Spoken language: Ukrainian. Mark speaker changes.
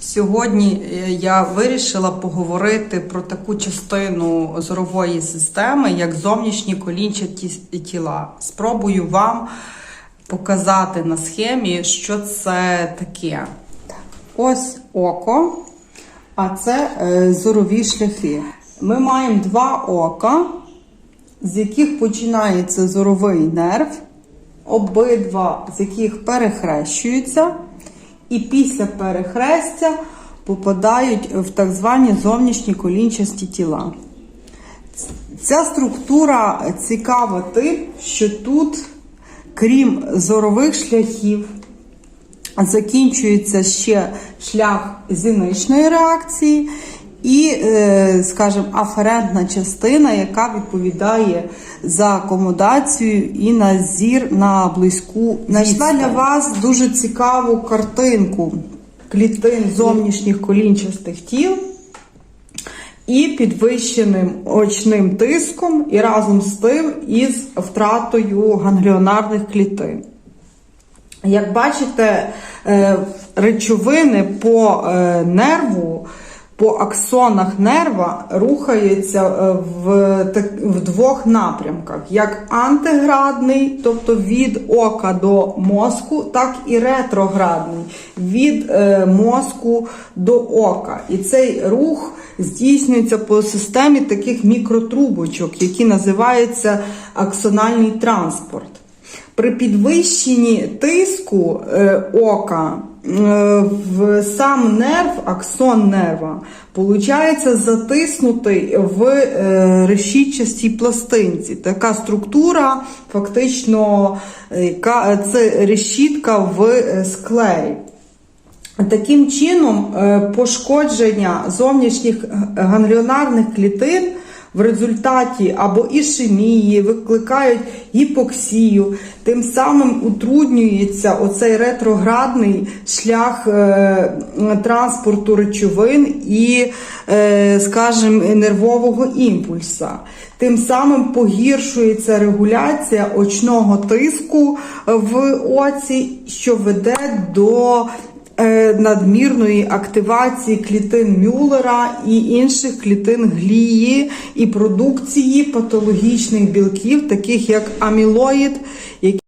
Speaker 1: Сьогодні е, я вирішила поговорити про таку частину зорової системи, як зовнішні колінчаті тіла. Спробую вам показати на схемі, що це таке. Ось око, а це е, зорові шляхи. Ми маємо два ока, з яких починається зоровий нерв, обидва з яких перехрещуються, і після перехрестя попадають в так звані зовнішні колінчасті тіла. Ця структура цікава тим, що тут, крім зорових шляхів, закінчується ще шлях зіничної реакції і, е, скажімо, аферентна частина, яка відповідає за акомодацію і на зір на близьку. Знайшла для вас дуже цікаву картинку клітин зовнішніх колінчастих тіл і підвищеним очним тиском, і разом з тим із втратою гангліонарних клітин. Як бачите, е, речовини по е, нерву, по аксонах нерва рухаються е, в, в двох напрямках: як антиградний, тобто від ока до мозку, так і ретроградний від е, мозку до ока. І цей рух здійснюється по системі таких мікротрубочок, які називаються аксональний транспорт. При підвищенні тиску е, ока е, в сам нерв, аксон нерва, получається затиснутий в е, решітчастій пластинці. Така структура, фактично, це решітка в склері. Таким чином, пошкодження зовнішніх гангліонарних клітин в результаті або ішемії викликають гіпоксію, тим самим утруднюється оцей ретроградний шлях е, транспорту речовин і, е, скажімо, нервового імпульса. Тим самим погіршується регуляція очного тиску в оці, що веде до надмірної активації клітин Мюллера і інших клітин глії і продукції патологічних білків, таких як амілоїд,